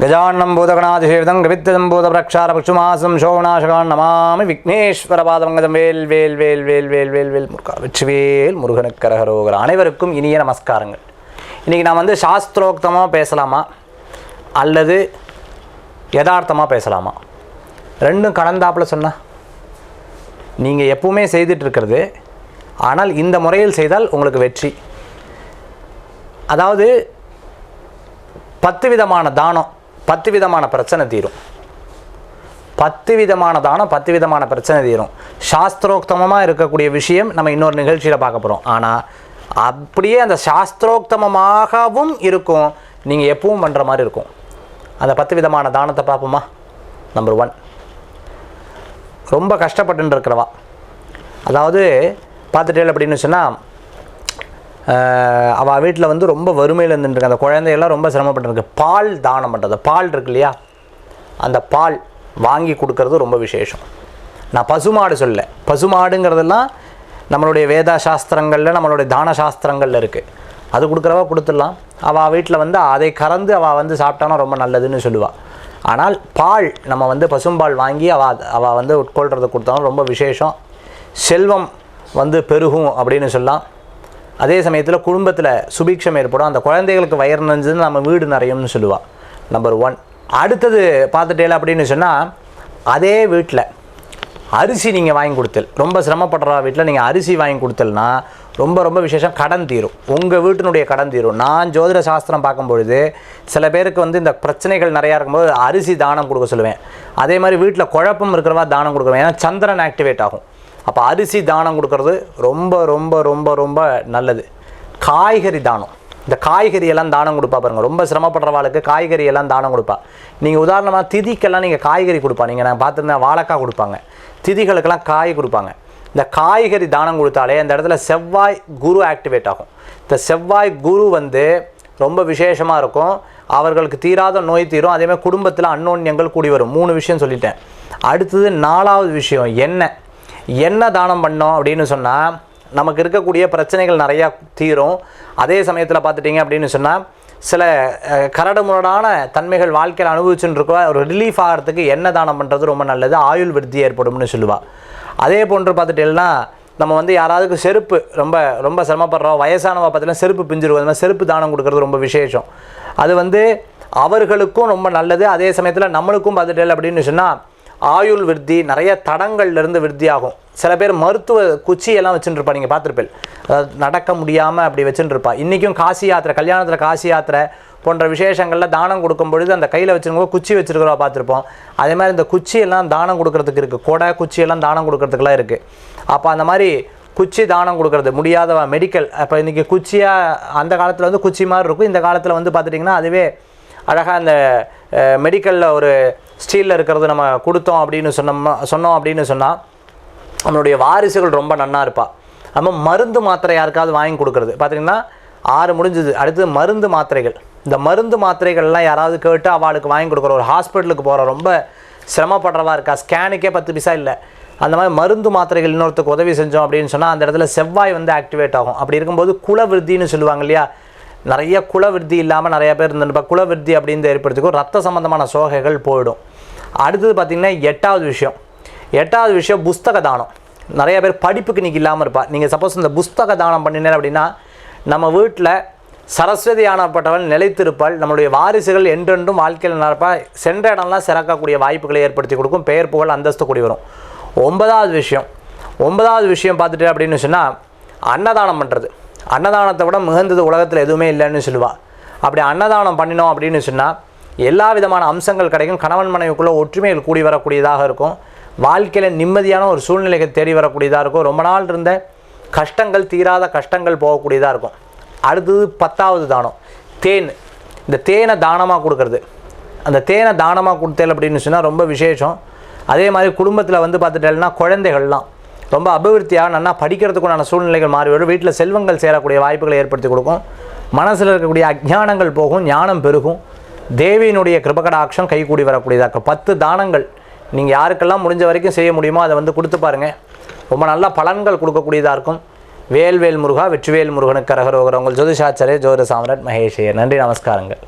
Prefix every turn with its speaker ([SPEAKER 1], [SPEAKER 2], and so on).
[SPEAKER 1] கஜான்னம் பூதகணாதிசேவிதம் கவித்ததம் பூதபிரக்ஷார பக்ஷுமாசம் சோகநாசகான் நமாமி விக்னேஸ்வர பாதவங்கதம் வேல் வேல் வேல் வேல் வேல் வேல் வேல் முருகா. வெற்றிவேல் முருகனுக்கரகரோகர். அனைவருக்கும் இனிய நமஸ்காரங்கள். இன்றைக்கி நான் வந்து சாஸ்திரோக்தமாக பேசலாமா? அல்லது யதார்த்தமாக பேசலாமா? ரெண்டும் கலந்தாப்பில் சொன்னால் நீங்கள் எப்பவுமே செய்துட்டு இருக்கிறது ஆனால் இந்த முறையில் செய்தால் உங்களுக்கு வெற்றி. அதாவது பத்து விதமான தானம். பத்து விதமான பிரச்சனை தீரும். பத்து விதமான தானம் பத்து விதமான பிரச்சனை தீரும். சாஸ்திரோக்தமமாக இருக்கக்கூடிய விஷயம் நம்ம இன்னொரு நிகழ்ச்சியில் பார்க்க போகிறோம் ஆனால் அப்படியே அந்த சாஸ்திரோக்தமமாகவும் இருக்கும். நீங்கள் எப்பவும் பண்ணுற மாதிரி இருக்கும். அந்த பத்து விதமான தானத்தை பார்ப்போமா? நம்பர் ஒன் ரொம்ப கஷ்டப்பட்டு இருக்கிறவா. அதாவது பார்த்துட்டேன் அப்படின்னு சொன்னால் அவள் வீட்டில் வந்து ரொம்ப வறுமையில் இருந்துருக்கு அந்த குழந்தையெல்லாம் ரொம்ப சிரமப்பட்டுருக்கு. பால் தானம் பண்ணுறது பால் இருக்கு இல்லையா? அந்த பால் வாங்கி கொடுக்கறது ரொம்ப விசேஷம். நான் பசுமாடு சொல்ல பசுமாடுங்கிறதெல்லாம் நம்மளுடைய வேதா சாஸ்திரங்களில் நம்மளுடைய தான சாஸ்திரங்களில் இருக்குது அது கொடுக்குறவா கொடுத்துடலாம். அவள் வீட்டில் வந்து அதை கறந்து அவள் வந்து சாப்பிட்டானா ரொம்ப நல்லதுன்னு சொல்லுவாள் ஆனால் பால் நம்ம வந்து பசும்பால் வாங்கி அவள் அவள் வந்து உட்கொள்கிறத கொடுத்தாலும் ரொம்ப விசேஷம். செல்வம் வந்து பெருகும் அப்படின்னு சொல்லலாம். அதே சமயத்தில் குடும்பத்தில் சுபிக்ஷம் ஏற்படும். அந்த குழந்தைகளுக்கு வயிறு நிறைஞ்சது நம்ம வீடு நிறையும்னு சொல்லுவாள் நம்பர் ஒன் அடுத்தது பார்த்துட்டேல அப்படின்னு சொன்னால் அதே வீட்டில் அரிசி நீங்கள் வாங்கி கொடுத்தல். ரொம்ப சிரமப்படுற வீட்டில் நீங்கள் அரிசி வாங்கி கொடுத்தல்னா ரொம்ப ரொம்ப விசேஷம் கடன் தீரும். உங்கள் வீட்டினுடைய கடன் தீரும். நான் ஜோதிட சாஸ்திரம் பார்க்கும்பொழுது சில பேருக்கு வந்து இந்த பிரச்சனைகள் நிறையா இருக்கும்போது அரிசி தானம் கொடுக்க சொல்லுவேன். அதே மாதிரி வீட்டில் குழப்பம் இருக்கிறவா தானம் கொடுக்குவேன் ஏன்னா சந்திரன் ஆக்டிவேட் ஆகும். அப்போ அரிசி தானம் கொடுக்கறது ரொம்ப ரொம்ப ரொம்ப ரொம்ப நல்லது. காய்கறி தானம். இந்த காய்கறி எல்லாம் தானம் கொடுப்பா பாருங்கள் ரொம்ப சிரமப்படுறவாளுக்கு காய்கறி எல்லாம் தானம் கொடுப்பா. நீங்கள் உதாரணமாக திதிக்கெல்லாம் நீங்கள் காய்கறி கொடுப்பா. நீங்கள் நான் பார்த்துருந்தேன் வாழைக்காய் கொடுப்பாங்க. திதிகளுக்கெல்லாம் காய் கொடுப்பாங்க. இந்த காய்கறி தானம் கொடுத்தாலே அந்த இடத்துல செவ்வாய் குரு ஆக்டிவேட் ஆகும். இந்த செவ்வாய் குரு வந்து ரொம்ப விசேஷமாக இருக்கும். அவர்களுக்கு தீராத நோய் தீரும். அதேமாதிரி குடும்பத்தில் அன்னோன்யங்கள் கூடி வரும். மூணு விஷயம் சொல்லிட்டேன். அடுத்தது நாலாவது விஷயம் எண்ணெய் என்ன தானம் பண்ணோம் அப்படின்னு சொன்னால் நமக்கு இருக்கக்கூடிய பிரச்சனைகள் நிறையா தீரும். அதே சமயத்தில் பார்த்துட்டிங்க அப்படின்னு சொன்னால் சில கரடுமுரடான கரடு முரடான தன்மைகள் வாழ்க்கையில் அனுபவிச்சுட்டு இருக்கோ ஒரு ரிலீஃப் ஆகிறதுக்கு என்ன தானம் பண்ணுறது ரொம்ப நல்லது ஆயுள் விருத்தி ஏற்படும்னு சொல்லுவாள் அதே போன்று பார்த்துட்டேன்னா நம்ம வந்து யாராவதுக்கு செருப்பு ரொம்ப ரொம்ப சிரமப்படுறோம் வயசானவ பார்த்தீங்கன்னா செருப்பு பிஞ்சிருக்கும் அந்த மாதிரி செருப்பு தானம் கொடுக்கறது ரொம்ப விசேஷம். அது வந்து அவர்களுக்கும் ரொம்ப நல்லது அதே சமயத்தில் நம்மளுக்கும் பார்த்துட்டேன் அப்படின்னு சொன்னால் ஆயுள் விருத்தி நிறைய தடங்கள்லேருந்து விருத்தி ஆகும் சில பேர் மருத்துவ குச்சியெல்லாம் வச்சுட்டுருப்பா நீங்கள் பார்த்துருப்பேன் அதாவது நடக்க முடியாமல் அப்படி வச்சுட்டுருப்பா இன்றைக்கும் காசி யாத்திரை கல்யாணத்தில் காசி யாத்திரை போன்ற விசேஷங்களில் தானம் கொடுக்கும் பொழுது அந்த கையில் வச்சுருக்கோம் குச்சி வச்சுருக்கிறவா பார்த்துருப்போம். அதே மாதிரி இந்த குச்சியெல்லாம் தானம் கொடுக்கறதுக்கு இருக்குது கொடை குச்சியெல்லாம் தானம் கொடுக்கறதுக்குலாம் இருக்குது அப்போ அந்த மாதிரி குச்சி தானம் கொடுக்கறது முடியாதவா மெடிக்கல் அப்போ இன்றைக்கி குச்சியாக அந்த காலத்தில் வந்து குச்சி மாதிரி இருக்கும். இந்த காலத்தில் வந்து பார்த்துட்டிங்கன்னா அதுவே அழகாக அந்த மெடிக்கலில் ஒரு ஸ்டீலில் இருக்கிறது நம்ம கொடுத்தோம் அப்படின்னு சொன்னோம்னா சொன்னோம் அப்படின்னு சொன்னால் நம்மளுடைய வாரிசுகள் ரொம்ப நன்னா இருப்பாள் நம்ம மருந்து மாத்திரை யாருக்காவது வாங்கி கொடுக்குறது. பார்த்தீங்கன்னா ஆறு முடிஞ்சது. அடுத்தது மருந்து மாத்திரைகள். இந்த மருந்து மாத்திரைகள்லாம் யாராவது கேட்டு அவளுக்கு வாங்கி கொடுக்குற ஒரு ஹாஸ்பிட்டலுக்கு போகிற ரொம்ப சிரமப்படுறவா இருக்கா? ஸ்கேனுக்கே பத்து பைசா இல்லை. அந்த மாதிரி மருந்து மாத்திரைகள் இன்னொருத்துக்கு உதவி செஞ்சோம் அப்படின்னு சொன்னால் அந்த இடத்துல செவ்வாய் வந்து ஆக்டிவேட் ஆகும். அப்படி இருக்கும்போது குலவிருத்தின்னு சொல்லுவாங்க இல்லையா? நிறைய குலவிருத்தி இல்லாமல் நிறைய பேர் இருந்திருப்பா குலவிருத்தி அப்படின்னு ஏற்படுத்திக்கும். ரத்த சம்பந்தமான சோகைகள் போயிடும். அடுத்தது பார்த்திங்கன்னா எட்டாவது விஷயம். எட்டாவது விஷயம் புஸ்தக தானம் நிறைய பேர் படிப்புக்கு இன்றைக்கி இல்லாமல் இருப்பா. நீங்கள் சப்போஸ் இந்த புஸ்தக தானம் பண்ணினேன் அப்படின்னா நம்ம வீட்டில் சரஸ்வதி ஆனப்பட்டவள் நிலைத்திருப்பாள். நம்மளுடைய வாரிசுகள் என்றென்றும் வாழ்க்கையில் நடப்பா. சென்ற இடம்லாம் சிறக்கக்கூடிய வாய்ப்புகளை ஏற்படுத்தி கொடுக்கும். பெயர் புகழ் அந்தஸ்து கூடி வரும். ஒன்பதாவது விஷயம். ஒன்பதாவது விஷயம் பார்த்துட்டு அப்படின்னு சொன்னால் அன்னதானம் பண்ணுறது அன்னதானத்தை விட மிகுந்தது உலகத்தில் எதுவுமே இல்லைன்னு சொல்லுவாள் அப்படி அன்னதானம் பண்ணினோம் அப்படின்னு சொன்னால் எல்லா விதமான அம்சங்கள் கிடைக்கும். கணவன் மனைவிக்குள்ளே ஒற்றுமைகள் கூடி வரக்கூடியதாக இருக்கும். வாழ்க்கையில் நிம்மதியான ஒரு சூழ்நிலைகள் தேடி வரக்கூடியதாக இருக்கும். ரொம்ப நாள் இருந்த கஷ்டங்கள் தீராத கஷ்டங்கள் போகக்கூடியதாக இருக்கும். அடுத்தது பத்தாவது தானம். தேன். இந்த தேனை தானமாக கொடுக்கறது. அந்த தேனை தானமாக கொடுத்தேன் அப்படின்னு சொன்னால் ரொம்ப விசேஷம். அதே மாதிரி குடும்பத்தில் வந்து பார்த்துட்டேன்னா குழந்தைகள்லாம் ரொம்ப அபிவிருத்தியாக நல்லா படிக்கிறதுக்குண்டான சூழ்நிலைகள் மாறி வரும் வீட்டில் செல்வங்கள் சேரக்கூடிய வாய்ப்புகளை ஏற்படுத்தி கொடுக்கும். மனசில் இருக்கக்கூடிய அஜானங்கள் போகும் ஞானம் பெருகும். தேவியினுடைய கிருபகடாட்சம் கைகூடி வரக்கூடியதாக இருக்கும். பத்து தானங்கள் நீங்கள் யாருக்கெல்லாம் முடிஞ்ச வரைக்கும் செய்ய முடியுமோ அதை வந்து கொடுத்து பாருங்கள் ரொம்ப நல்ல பலன்கள் கொடுக்கக்கூடியதாக இருக்கும். வேல்வேல் முருகா வெற்றிவேல் முருகனுக்கு கரகரோகர். உங்கள் ஜோதிஷாச்சரே ஜோதிட சாம்ராட் மகேஷே நன்றி நமஸ்காரங்கள்.